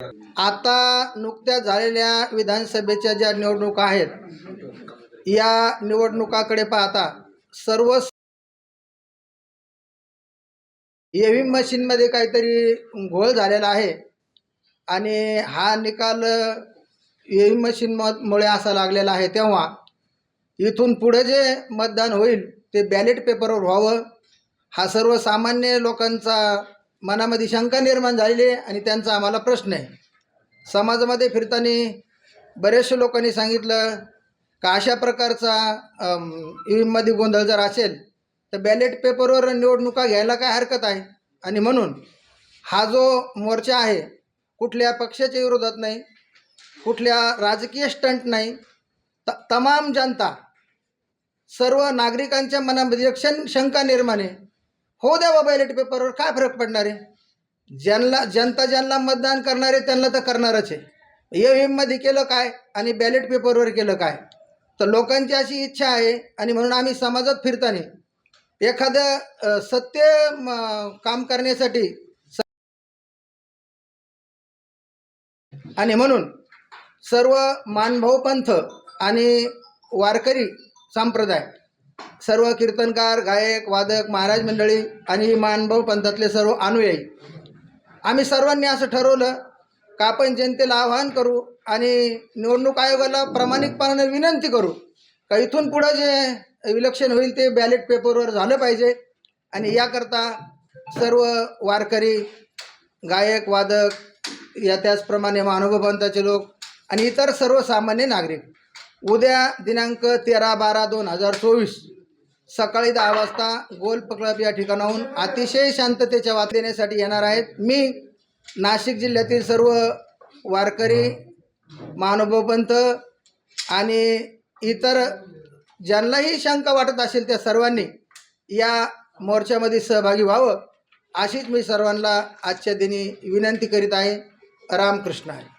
आता नुकत्याच झालेल्या विधानसभेच्या ज्या निवडणुका आहेत या निवडणुकाकडे पाहता सर्व ईव्हीएम मशीनमध्ये काहीतरी घोळ झालेला आहे आणि हा निकाल ईव्हीएम मशीन मुळे असा लागलेला आहे. तेव्हा इथून पुढे जे मतदान होईल ते बॅलेट पेपरवर व्हावं. हा सर्वसामान्य लोकांचा मनामध्ये शंका निर्माण झालेली आहे आणि त्यांचा आम्हाला प्रश्न आहे. समाजामध्ये फिरताना बरेचसे लोकांनी सांगितलं का अशा प्रकारचा ईव्हीएममध्ये गोंधळ जर असेल तर बॅलेट पेपरवर निवडणुका घ्यायला काय हरकत आहे? आणि म्हणून हा जो मोर्चा आहे कुठल्या पक्षाच्या विरोधात नाही कुठल्या राजकीय स्टंट नाही त तमाम जनता सर्व नागरिकांच्या मनामध्ये एक शंका निर्माण आहे. हो द्यावा बॅलेट पेपरवर काय फरक पडणार आहे? ज्यांना जनता ज्यांना मतदान करणार आहे त्यांना तर करणारच आहे. ई केलं काय आणि बॅलेट पेपरवर केलं काय? तर लोकांची अशी इच्छा आहे आणि म्हणून आम्ही समाजात फिरताना एखादं सत्य म, काम करण्यासाठी स- आणि म्हणून सर्व मानभाऊ पंथ आणि वारकरी संप्रदाय सर्व कीर्तनकार गायक वादक महाराज मंडळी आणि मानभाऊ पंथातले सर्व अनुयायी. आम्ही सर्वांनी असं ठरवलं का आपण जनतेला आवाहन करू आणि निवडणूक आयोगाला प्रामाणिकपणाने विनंती करू का इथून पुढं जे इलेक्शन होईल ते बॅलेट पेपरवर झालं पाहिजे आणि याकरता सर्व वारकरी गायक वादक या त्याचप्रमाणे महानुभावांताचे लोक आणि इतर सर्वसामान्य नागरिक उद्या दिनांक तेरा बारा दोन हजार चोवीस. सकाळी दहा वाजता गोल्फ क्लब या ठिकाणाहून अतिशय शांततेच्या वात देण्यासाठी येणार आहेत. मी नाशिक जिल्ह्यातील सर्व वारकरी महानुभवपंत आणि इतर ज्यांनाही शंका वाटत असेल त्या सर्वांनी या मोर्चामध्ये सहभागी व्हावं अशीच मी सर्वांना आजच्या दिनी विनंती करीत आहे. रामकृष्ण आहे